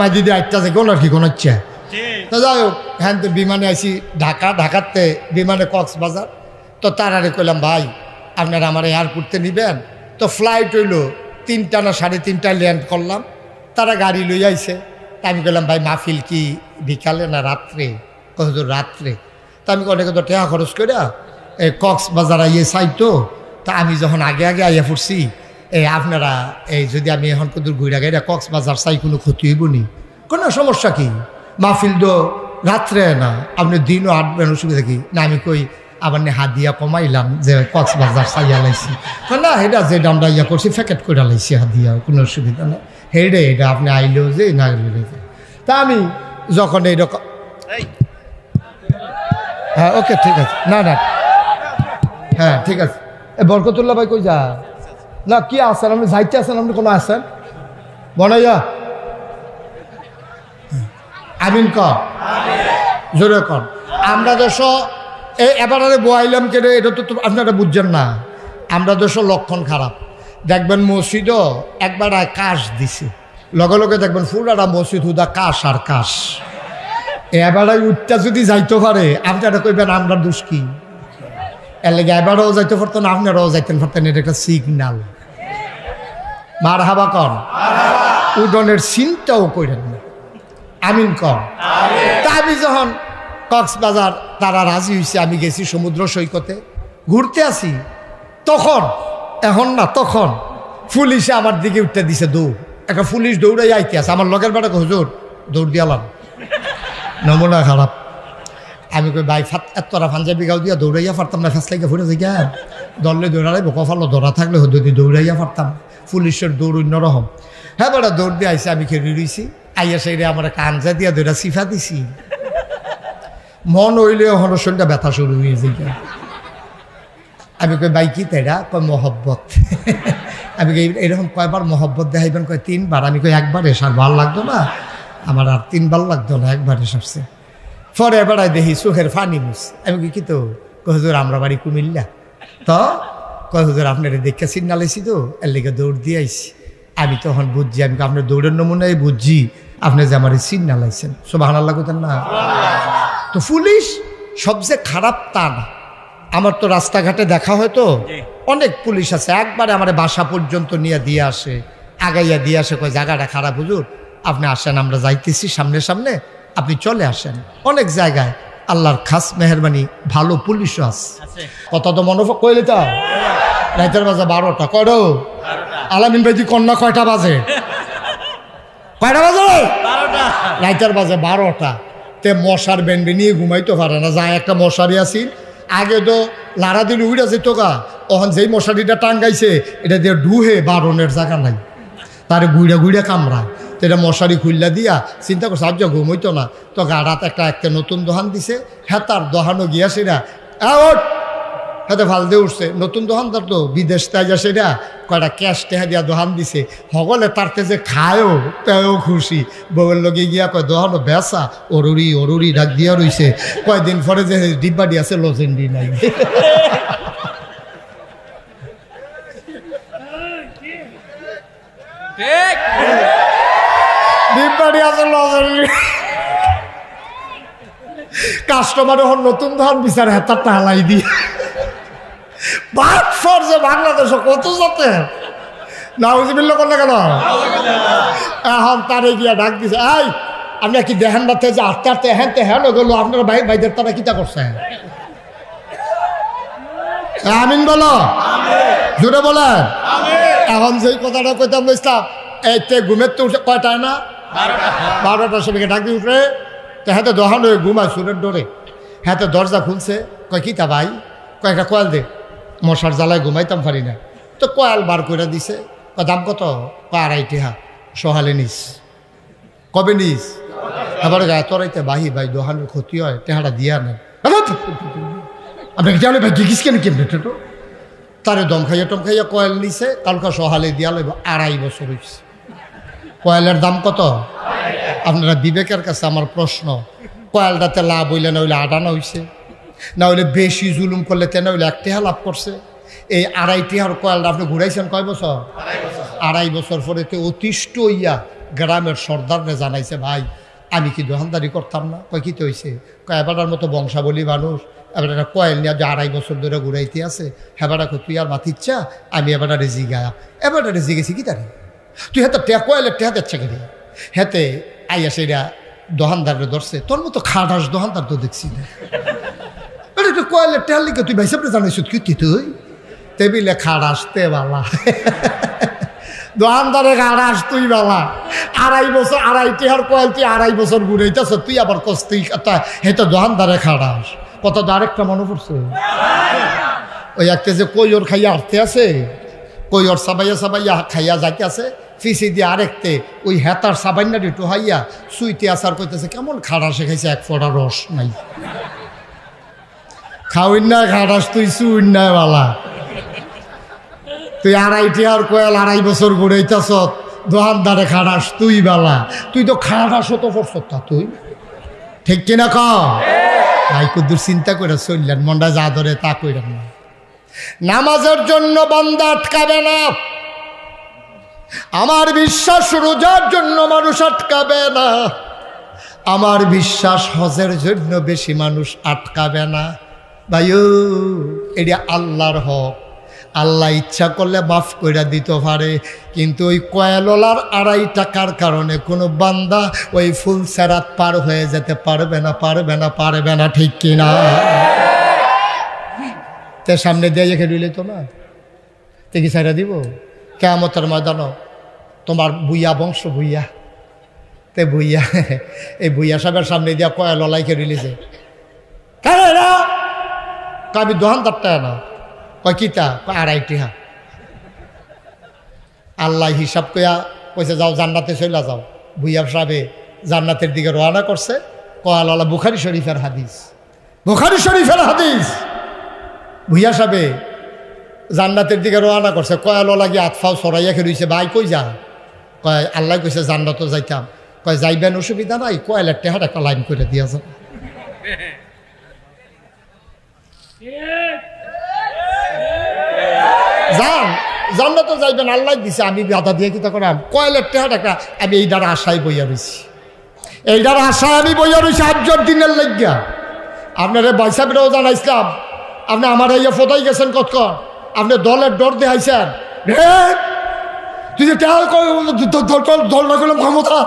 মাই দিদি আটটা থেকে ওনার কি কোনো ইচ্ছা? তো যাই হোক হ্যাঁ তো বিমানে আইসি ঢাকা ঢাকাতে বিমানে কক্সবাজার। তো তারারে কইলাম ভাই আপনারা আমার এয়ারপোর্টে নিবেন? তো ফ্লাইট হইল তিনটা না সাড়ে তিনটায় ল্যান্ড করলাম। তারা গাড়ি লই আইছে। তা আমি বললাম ভাই মাহফিল কি বিকালে না রাত্রে? কত রাত্রে। তা আমি অনেক তো টাকা খরচ করে এই কক্সবাজার আইয়ে চাইতো তা আমি যখন আগে আগে আইয়া পড়ছি এই আপনারা এই যদি আমি এখন কত ঘুরে গাইরা কক্সবাজার চাই কোনো ক্ষতি হইব নি? কোনো সমস্যা কি? মাহফিল তো রাত্রে না আপনি দিনও আটবেন অসুবিধা কি? না আমি কই আবার হাত দিয়া কমাইলাম যে কক্সবাজার চাইয়া লাইছি না এটা যে দামটা ইয়া করছি প্যাকেট করে লাইছি হাত দিয়া কোনো অসুবিধা না। হেডে এটা আপনি আইলেও যে না তা আমি যখন এইরকম হ্যাঁ ওকে ঠিক আছে। না না। হ্যাঁ ঠিক আছে। এ বরকতুল্লাহ ভাই কই যা না, কি আছেন? আপনি যাইতে আছেন? আপনি কোনো আছেন? বনাইয়া। আমিন ক। জোরে কর আমরা দেশ এই এবারে বয়াইলাম কেন, এটা তো আপনারা বুঝছেন না। আমরা দেশ লক্ষণ খারাপ। দেখবেন মসজিদও একবার কাশ দিছে। লগে লগে দেখবেন ফুলারা মসজিদ, হুদা কাশ আর কাশ। এবারে উঠটা যদি যাইতে পারে, আপনারা কইবেন, আমরা দোষ কি? এর লেগে এবারও যাইতে পারতেন, আপনারাও যাইতেন পারতেন, এটা একটা সিগনাল মার হাবা কর। উডনের চিন্তাও করেন না। আমিন কর। তা আমি যখন কক্সবাজার তারা রাজি হয়েছে আমি গেছি সমুদ্র সৈকতে। ঘুরতে আসি। তখন, এখন না, তখন পুলিশে আমার দিকে উঠতে দিছে দৌড়। একটা পুলিশ দৌড়াই আইতে আছে। আমার লগের বেটা হুজুর, দৌড় দিয়ালাম নমুনা খারাপ। আমি কই, ভাই, ফাত এতটা পাঞ্জাবি গাও দিয়া দৌড়াইয়া পারতাম না ফেস লাগে ফুটে যাই দললে দৌড়ালাই কপালো দৌড়া থাকলে হতো যদি দৌড়াইয়া পারতাম। পুলিশের দৌড় অন্যরকম হ্যাঁ বেটা দৌড় দিয়ে আইসি আমি খেয়ে রইছি। আইয়া সাইডে আমার কাঞ্জা দিয়া দৌড়া সিফা দিছি। মন হইলে শরীরটা ব্যথা শুরু হয়ে যায়। আমি কই, ভাই, কি তাইরা কয়, মহব্বত। আমি কই, এরকম কয়বার মহব্বত দেখাইবেন? কয়, তিনবার। আমি কই, একবার এসার ভালো লাগতো না? আমার আর তিনবার লাগতো না, একবার এসারছে পরে বেড়াই দেখি সুখের ফানি মুস আমি কি কি তো? হুজুর, আমরা বাড়ি কুমিল্লা। তো কয় হুজুর আপনার দেখে সিগনালাইছি তো এর লেগে দৌড় দিয়ে আইছি। আমি তখন বুঝছি আমি আপনার দৌড়ের নমুনায় বুঝছি আপনি যে আমার সিগনালাইছেন সব হানার লাগুতেন না। তো পুলিশ সবচেয়ে খারাপ তা না। আমার তো রাস্তাঘাটে দেখা হয় তো অনেক পুলিশ আছে একবারে আমার বাসা পর্যন্ত নিয়ে দিয়ে আসে আগাইয়া দিয়ে আসে কয় জায়গাটা খারাপ হুজুর আপনি আসেন আমরা যাইতেছি সামনে সামনে আপনি চলে আসেন। অনেক জায়গায় আল্লাহর খাস মেহরবানি ভালো পুলিশও আছে। কত তো মনোভব কইলে তো। রাইতের বাজে বারোটা করো আলামিন ভাইজি কন্যা কয়টা বাজে? কয়টা বাজে? রাইতের বাজে বারোটা। তে মশার বেনবে নিয়ে ঘুমাইতে পারে না যায় একটা মশারি আসিল আগে তো লাড়া দিল উড়ে যেত গা তখন যেই মশারিটা টাঙ্গাইছে এটা দিয়ে ডুহে বারণের জায়গা নাই। তারে গুইড়া গুইড়া কামড়ায়। তো এটা মশারি খুললা দিয়া চিন্তা করছে আজ ঘুমাইতো না। তো গাড়াত একটা একটা নতুন দোকান দিছে হ্যাঁ তার দোকানও গিয়া সেরা ভালো দিয়ে উঠছে। নতুন দোকানদার তো বিদেশ তাই যা সেটা কয়টা ক্যাশ টেহা দিয়া দোকান দিছে। সকলে তারতে যে খায়ও তেও খুশি। বউয়ের লগে গিয়া কয় দোকানও বেসা অরুরি অরুরি ডাক দিয়া রইছে। কয়দিন পরে যে ডিব্বাডি আছে লজেন্ডি নাই। লজেন্ডি। কাস্টমার এখন নতুন ধান বিচার হেতারটা হালাই দিয়ে। বাদ ফর যে বাংলাদেশে কত যাতে নাউজিবিল্লা করলে কেন? এখন তারে গিয়া ডাক দিছে, এই আপনার কি দেহান বাতে যে আস্তে আস্তে হ্যান তে হ্যান গেলো আপনারা ভাই ভাইদের তারা কিতা করছেন আমিন বলো। জুড়ে বলেন। এখন যেই কথাটা কইতাম ইসলাম, এই তে ঘুমের তো উঠে কয়টায় না? বারোটার সময় ডাক দিয়ে উঠে, তো হ্যাঁ তো দহান হয়ে ঘুমায়, সুরের ডোরে। হ্যাঁ তো দরজা খুলছে, কয়, কিতা ভাই? কয়েকটা কয়াল দে। মশার জ্বালায় ঘুমাইতাম পারি না। তো কয়াল বার করে দিছে দাম কত? আড়াই টেহা। সহালে নিস। কবে নিস? আবার গায়ে তরাইতে বাহি ভাই, দোহানের ক্ষতি হয়, টেহাটা দিয়া নেন আপনাকে জানে ভাই জিজ্ঞিস কেন কেমনে তারে দম খাইয়া টম খাইয়া কয়েল নিছে কালকা সহালে দিয়া লইব, আড়াই বছর হয়েছে কয়েলের দাম কত? আপনারা বিবেকের কাছে আমার প্রশ্ন, কয়েলটাতে লাভ হইলে না হইলে আডানো হইছে। না হইলে বেশি জুলুম করলে তেনা হইলে এক টেহা লাভ করছে। এই আড়াই টেহার কয়েলটা আপনি ঘুরাইছেন কয় বছর? আড়াই বছর পরে তো অতিষ্ঠ হইয়া গ্রামের সর্দারনে জানাইছে, ভাই, আমি কি দোকানদারি করতাম না? কয়, কি তো হয়েছে কয় এবারটার মতো বংশাবলী মানুষ এবার একটা কয়েল নিয়ে যে আড়াই বছর ধরে ঘুরাইতে আছে হেবাটা কই তুই আর মাতিচ্ছা আমি এবারটা রেজি গায়া। এবারটা রেজি গেছি কি তারি? তুই হেতে টে কয়েলের টেহা দিচ্ছে কেন? হেতে আইয়া সেটা দোকানদারে ধরছে। তোর মতো খাটাস দোকানদার তো দেখছি না। একটা টেহার লিখে তুই ভাই সামনে জানাইছ কি তুই? টেবিলে খাটাস আসতে বালা। দোকানদারে গাড়াস তুই বালা। আড়াই বছর, আড়াই টেহার কয়েল তুই আড়াই বছর ঘুরাইতেছ, তুই আবার কস তুই কথা হেতো দোকানদারে খাড়াস কত আরেকটা মনে পড়ছে। ওই একটা যে কৈর খাইয়া আটতে আছে কৈর সাবাইয়া সাবাইয়া খাইয়া যাইতে আছে ফিসি দিয়ে আরেকতে ওই হেতার সাবাইনাটি টোহাইয়া সুইতে আসার কইতেছে, কেমন খাড়া শেখাইছে এক ফোঁটা রস নাই। খাওয়াই না খাটাস তুই সুইন না বালা তুই আড়াইটি আর কয়াল আড়াই বছর ঘুরাইতেছ দোকানদারে খাটাস তুই বালা। তুই তো খাটাস তো করছ তা তুই। ঠিক কিনা ক? ভাই কুদ্দুর চিন্তা করে চললেন, মনটা যা ধরে তা কইলেন না। নামাজের জন্য বান্দা আটকাবে না। আমার বিশ্বাস রোজার জন্য মানুষ আটকাবে না। আমার বিশ্বাস হজের জন্য বেশি মানুষ আটকাবে না। ভাইও, এটা আল্লাহর হক। আল্লাহ ইচ্ছা করলে মাফ করে দিতে পারে, কিন্তু ওই কয়েললার আড়াই টাকার কারণে কোনো বান্দা ওই ফুল সেরাত পার হয়ে যেতে পারবে না পারবে না পারবে না, ঠিক কিনা তে সামনে দিয়ে রেখে দিলে তোমার। তে কি সাইরা দিব? কেমতের ময়দানও তোমার বুইয়া বংশ বুইয়া তে বুইয়া এই বুইয়া সাহেবের সামনে দিয়া কয়া ললাইকে রিলিজে আমি দোকানদারটা না। কয় কিতা কয় আড়াইটি হা আল্লাহ হিসাব কয়া কইছে, যাও, জান্নাতে চলে যাও। ভুইয়া সাহেবে জান্নাতের দিকে রওনা করছে। কয়াললা বুখারি শরীফের হাদিস। বুখারি শরীফের হাদিস। ভুইয়া সাহেবে জান্নাতের দিকে রওনা করছে। কয়াললা গিয়ে আতফাও সরাইয়া খেয়ে ভাই, কই যা? কয়, আল্লাহ কইছে, জান্নাত যাইতাম। কয়, যাইবেন, অসুবিধা নাই? কয়লার টেহার একটা লাইন করে দিয়েছে যান জান্নাত যাইবেন, আল্লাহ দিছে, আমি বাধা দিয়ে কিতা করাম? কয়লার টেহার একটা, আমি এই দ্বারা আশায় বইয়া রয়েছি এই দ্বারা আশায় আমি বইয়া রয়েছি আটজন দিনের লাগিয়া। আপনারে বৈশাখেরও জানাইছিলাম, আপনি আমার এই ফোটাই গেছেন কতক্ষণ? আপনি দলের ডর দেখাইছেন। তুই দল না করলাম ক্ষমতা?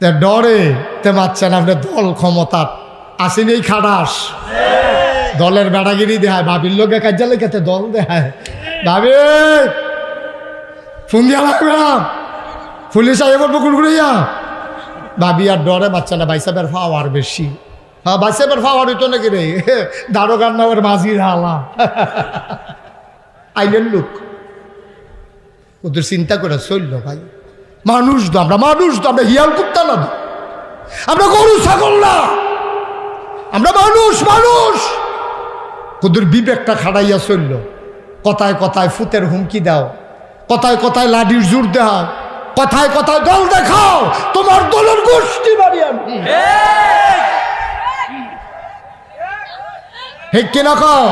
তে ডরে, তে মারছেন আপনি দল ক্ষমতা আসেনি এই খাটাস। দলের বেড়াগিরি দেখায় ভাবির লোকে কাজে খেতে দল দেখায়। ভাবি ফোন দিয়া লাগলাম পুলিশ আইব বকুল ঘুরিয়া ভাবি আর ডরে বাচ্চা না বাইসাবের ফাওয়ার বেশি। হ্যাঁ বাইসাবের ফাওয়ার হইতো নাকি রে? দারোগার নামের মাঝির হালা। আইলেন লোক। ওদের চিন্তা করে চলল ভাই। মানুষ তো আমরা, মানুষ তো আমরা, হিয়াল কুত্তা না আমরা গরু, ছাগল না। আমরা মানুষ মানুষ। ওদের বিবেকটা খাড়াইয়া চলল। কথায় কথায় ফুতের হুমকি দাও। কথায় কথায় লাডির জোর দাও কথায় কথায় দল দেখাও। তোমার দলের গোষ্ঠী বাড়ি আমি। কিনা কও?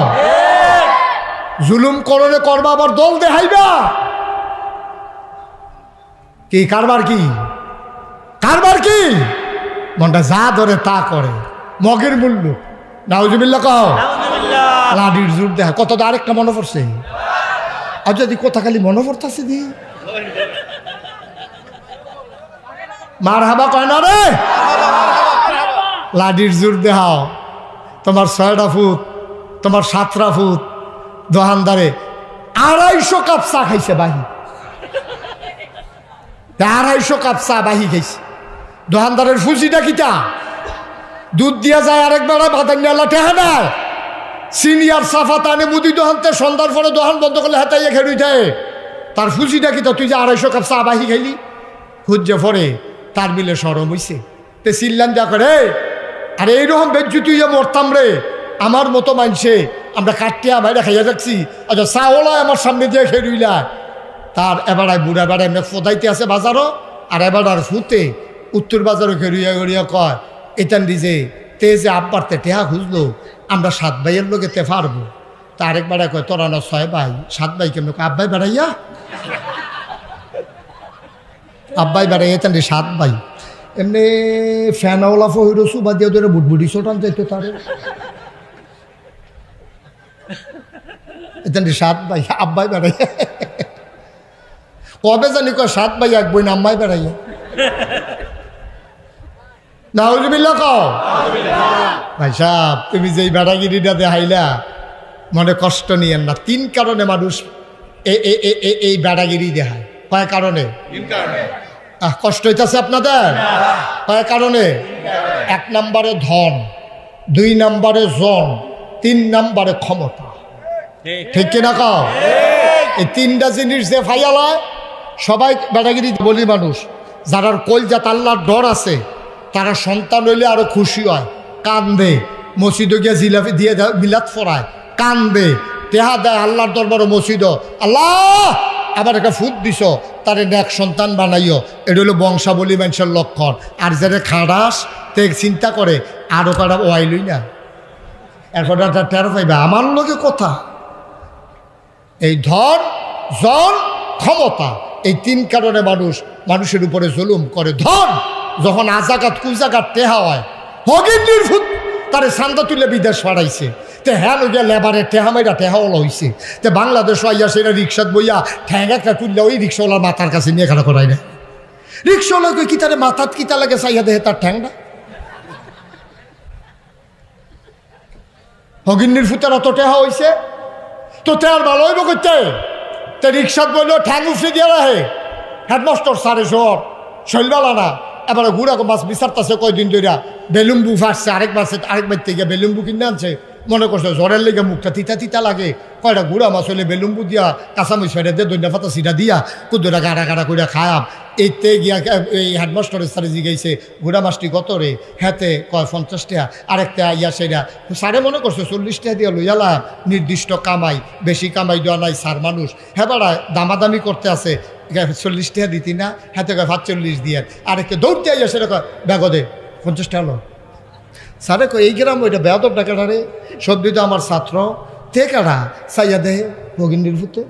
জুলুম করলে করবা আবার দল দেখাইবা? কি, কারবার কি? কারবার কি? মনটা যা ধরে তা করে। মগের মূল্য নাউজুবিল্লা কও। লাডির জোর দেখা কত আরেকটা মনে পড়ছে? আর যদি কথা খালি মনে পড়তেছে দি? মার হাবা কয় না রে? লাডির জোর দেহাও তোমার ছয়টা ফুট তোমার সাতটা ফুট দোকানদারে আড়াইশো কাপ চা খাইছে বাহি। আড়াইশো কাপ চা বাহি খাইছে। দোকানদারের ফুজিটা কিটা দুধ দিয়া যায় আরেক বেড়া বাদান নেলা টেহা সিনিয়র সাফা তানে মুদি দোহানতে সন্ধ্যার পরে দোহান বন্ধ করলে হাতাইয়া খেড়ুই থাকে তার ফুজিটা তো, তুই যে আড়াইশো কাপ চা বাহি খাইলি। খুঁজে পরে তার মিলে সরম হইছে। তে চিল্লান যা করে আরে এইরকম যে মরতাম রে। আমার মতো মানছে আমরা কাটিয়া বাইরে খাইয়া যাচ্ছি। আচ্ছা চাওলা আমার সামনে দিয়ে খেরুইলা তার এবারায় বুড়া বেড়ায় ফোদাইতে আছে বাজারও, আর এবার আর ফুতে উত্তর বাজারও খেরুইয়া গড়িয়া কয় এটান দিছে তে যে আব্বারতে টেহা খুঁজলো, আমরা সাত ভাইয়ের লোকে তে পারব। তা আরেক বেড়ায় কয়, তোরা না ছয় ভাই, সাত ভাই কেমন আব্বাই বেড়াইয়া? আব্বাই বেড়াই এতেন রে সাত ভাই। এমনি ফ্যানওয়ালা ফহিরো সুবা দিয়ে ধরে বুটবুটি ছোটান যাইতো তার। এতেন সাত ভাই আব্বাই বেড়াই কবে জানি কয়, সাত ভাই, এক বই নাম্বাই বেড়াই নাউজুবিল্লা কও। ভাই সাহ তুমি যে বেড়াগিরিটা দেখাইলা মনে কষ্ট নিয়েন না। তিন কারণে মানুষ এই বেড়াগিরি দেখায়। কয় কারণে? আহ, কষ্ট হইতেছে আপনাদের? কয় কারণে? এক নম্বরে ধন দুই নম্বরে জন তিন নম্বরে ক্ষমতা। ঠিক। কিনা কও? এই তিনটা জিনিস যে ফাইয়ালায় সবাই বেড়াগিরি বলি মানুষ। যারার কলজাত আল্লাহর ডর আছে তারা সন্তান হইলে আরও খুশি হয়। কান্দে। মসজিদে গিয়ে জিলাপি দিয়ে মিলাদ ফরায় কান্দে। তেহা দেয় আল্লাহর দরবার মসজিদ। আল্লাহ! আবার একটা ফুট দিছ। তারে এক সন্তান বানাইও। এটা হলো বংশাবলী মানুষের লক্ষণ। আর যারা খাড়াস, তে চিন্তা করে, আরও কারা ওয়াইলই না। এরপর একটা টের পাইবে। আমার লোকে কথা। এই ধন, জন, ক্ষমতা, এই তিন কারণে মানুষ, মানুষের উপরে জুলুম করে। ধন! যখন আজাগাত কুজাগাত টেহা হয় হগিন্দির ফুট তারে সান্দা তুলে বিদেশ পাঠাইছে। তে হ্যাঁ গিয়া লেবারে টেহা মেয়েরা টেহাওয়ালা হইছে। তে বাংলাদেশ আইয়া সেটা রিক্সাত বইয়া ঠ্যাং একটা তুললে ওই রিক্সাওয়ালার মাথার কাছে নিয়ে খানা করাই না রিক্সাওয়ালা কই কি তারে মাথাত কিতা লাগে চাইয়া দেহে তার ঠ্যাংটা? হগিন্নির ফুতের অত টেহা হইছে। তো তেয়ার ভালো হইব করতে তে রিক্সাত বলল ঠ্যাং উফরে দিয়ে রাহে হেডমাস্টার সারে শহর শৈলবালা না। এবারে গুড়া মাছ বিচারতাছে কয়দিন ধরিয়া বেলুম্বু ফাটছে, আরেক মাসে আরেক বার থেকে বেলুম্বু কিনে আনছে। মনে করছে জ্বরের লেগে মুখটা তিতা তিতা লাগে। কয়টা গুড়া মাছ হলে বেলুম্বু দিয়া কাঁচামরিচ ফেরে দিয়ে দৈন্য ফাতা সিটা দিয়া, কুদুরা গাড়া গাড়া করে খায়াম। এইতে গিয়া এই হেডমাস্টারের সারে জিগাইছে, গুড়া মাছটি কত রে? হ্যাতে কয়, পঞ্চাশ টাকা আরেকটা ইয়া সেটা সারে মনে করছে, চল্লিশ টাকা দিয়ে লইয়ালা নির্দিষ্ট কামাই, বেশি কামাই দেওয়া নাই, সার মানুষ। হ্যাঁ বাড়া দামাদামি করতে আছে চল্লিশ টাকা দিতি না, হাতে কয় পাঁচচল্লিশ দিয়ে। আরেকটা দৌড়তে আইয়া সেটা কয় দে, পঞ্চাশ টাকা লো স্যারে কয়, এই গ্রাম ওইটা বেয়াদব ডাকাটা রে? সদ্যি তো আমার ছাত্র। তে কারা সাইয়া দেহে ভগিনীর ভূতে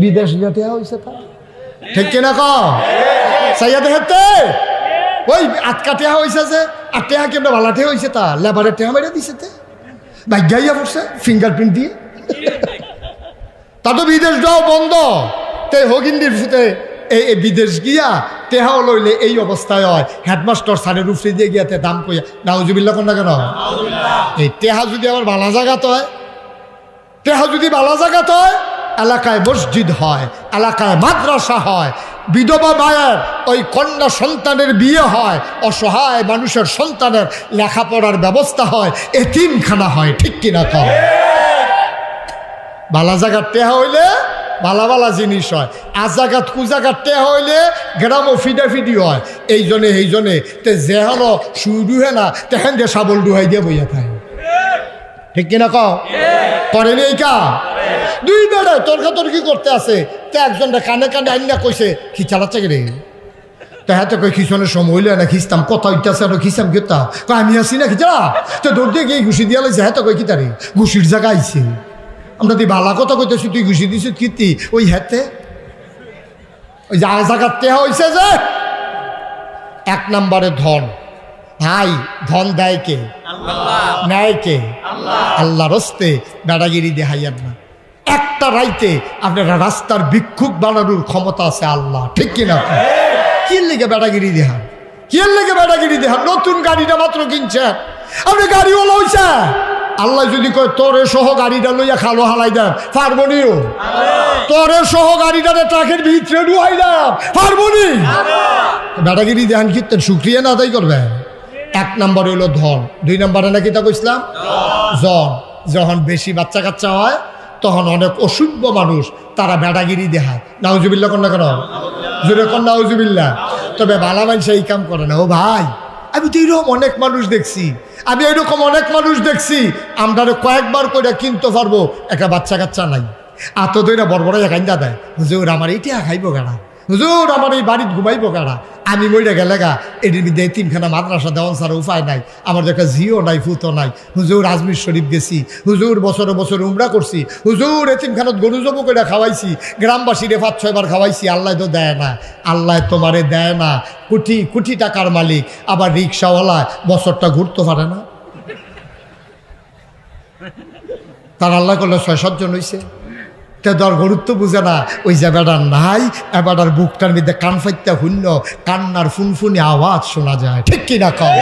বিদেশ যাতে হয়েছে তা। ঠিক কিনা ক? সাইয়া দেহেতে ওই আটকা টেহা হয়েছে যে, আর টেহা কেমন ভালা হয়েছে তা? লেবারে টেহা মেরে দিছে তে। ভাগ্যাইয়া পড়ছে, ফিঙ্গারপ্রিন্ট দিয়ে। তা তো বিদেশ যাও বন্ধ। তে হগিন্দির ফুতে এই বিদেশ গিয়া তেহাও লইলে এই অবস্থায় হয়। হেডমাস্টার সারের উফরে দিয়ে গিয়াতে দাম কইয়া। নাউজুবিল্লা কোন না কেন? এই তেহা যদি আবার ভালো জায়গাত হয় তেহা যদি ভালো জায়গাত হয় এলাকায় মসজিদ হয় এলাকায় মাদ্রাসা হয় বিধবা মায়ের ওই কন্যা সন্তানের বিয়ে হয় অসহায় মানুষের সন্তানের লেখাপড়ার ব্যবস্থা হয় এতিমখানা হয় ঠিক কিনা কম? বালা জায়গার টেহা হইলে বালা বালা জিনিস হয়। জায়গাত কুজাগার টেহা হইলে গ্রামও ফিডা ফিডি হয়। এই জনে এই জনে তে যেহান শুরু হে না তেহেন যে সাবল ডুহাই দিয়ে বইয়া থাকে ঠিক কিনা কও? করেনি এই কা? দুই বেড়ে তর্কাতর্কি করতে আছে। তে একজনটা কানে কানে আইনা কইছে, কি চালাচ্ছে রে? তা হাতে কই, খিচনের সময় হইলে না খিস্তাম কথা হইতেছে আর খিসাম কয়, আমি আসি না, খিচা? তো দৌড় দিয়ে গিয়ে ঘুষি দিয়া লাইছে হাতে কই, কি তারে? ঘুষির জায়গা আইছে। আমরা তুই বালা কথা কইতেছি তুই ঘুষি দিছিস কীর্তি ওই হাতে ওই যা জায়গাতে হয়েছে যে। এক নম্বরে ধন। ভাই ধন দেয় কে? নেয় কে? আল্লাহ। রস্তে বেড়াগিরি দেখাইয়ার না। একটা রাইতে আপনারা রাস্তার ভিক্ষুক বানানোর ক্ষমতা আছে আল্লাহ ঠিক কিনা কি লেগে বেড়াগিরি দেহান কি লেগে বেড়াগিরি দেহান নতুন গাড়িটা মাত্র কিনছেন। আপনি গাড়িওয়ালা হইছে আল্লাহ যদি কয় তোরে সহ গাড়িটা লইয়া খালো হালাই দেন। পারবনিও তোরে সহ গাড়িটারে ট্রাকের ভিতরে ডুয়াই দেন। পারবনি বেড়াগিরি দেহান কীর্তেন শুক্রিয়া না আদায় করবে? এক নম্বর হইল ধন। দুই নম্বরে নাকি তা কইসলাম জন। যখন বেশি বাচ্চা কাচ্চা হয় তখন অনেক অসভ্য মানুষ তারা বেড়াগিরি দেখায় নাউজুবিল্লা কন্যা কেন? জোরে কন নাউজুবিল্লা তবে বালা মানুষ এই কাম করে না। ও ভাই আমি তো এরকম অনেক মানুষ দেখছি। আমি এরকম অনেক মানুষ দেখছি আমরা কয়েকবার করে কিনতে পারব, একটা বাচ্চা কাচ্চা নাই। আত দইরা বড় বড় কান্দা দেয় ওরা আমার এইটা খাইবো গাড়া হুজুর, আমার এই বাড়িতে ঘুমাইবো কারা? আমি মইরা গেলে গা এটির মধ্যে তিনখানা মাদ্রাসা দেওয়ান ছাড়া উপায় নাই। আমার দেখা জিও নাই ফুতো নাই। হুজুর, আজমির শরীফ গেছি। হুজুর, বছরে বছর উমরা করছি। হুজুর এতিমখানত গরু জবু করে খাওয়াইছি। গ্রামবাসীরে পাঁচ ছয়বার খাওয়াইছি, আল্লাহ তো দেয় না। আল্লাহ তোমারে দেয় না। কোটি কোটি টাকার মালিক। আবার রিক্সাওয়ালা বছরটা ঘুরতে পারে না। তার আল্লাহ করলে ছয়, সাতজন হয়েছে তে দর গুরুত্ব বুঝে না। ওই যে বেড়ার নাই এবারটার বুকটার মধ্যে কান ফাইতে শূন্য কান্নার ফুনফুনি আওয়াজ শোনা যায়। ঠিক কিনা কম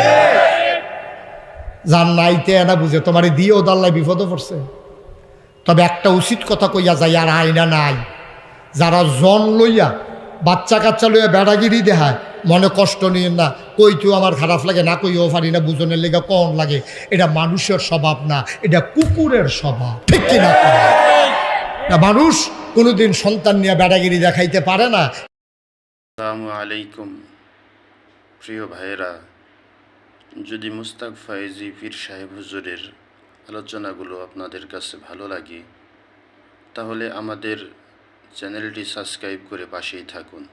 যার নাইতে এনা বুঝে, তোমার দিয়েও দাল্লায় বিপদে পড়ছে। তবে একটা উচিত কথা কইয়া যায়, আর আইনা নাই। যারা জন লইয়া বাচ্চা কাচ্চা লইয়া বেড়াগিরি দেহায়, মনে কষ্ট নিয়ে না, কই তুই আমার খারাপ লাগে, না কইও পারি না বুঝনের লেগে কম লাগে। এটা মানুষের স্বভাব না, এটা কুকুরের স্বভাব। ঠিক কিনা না মানুষ কোনোদিন সন্তান নিয়ে বেড়াগিরি দেখাইতে পারে না। আলাইকুম, প্রিয় ভাইয়েরা। যদি মুস্তাক ফাইজি পীর সাহেব হুজুরের আলোচনাগুলো আপনাদের কাছে ভালো লাগে, তাহলে আমাদের চ্যানেলটি সাবস্ক্রাইব করে পাশেই থাকুন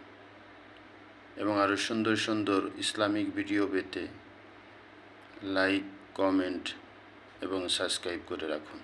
এবং আরও সুন্দর সুন্দর ইসলামিক ভিডিও পেতে লাইক, কমেন্ট এবং সাবস্ক্রাইব করে রাখুন।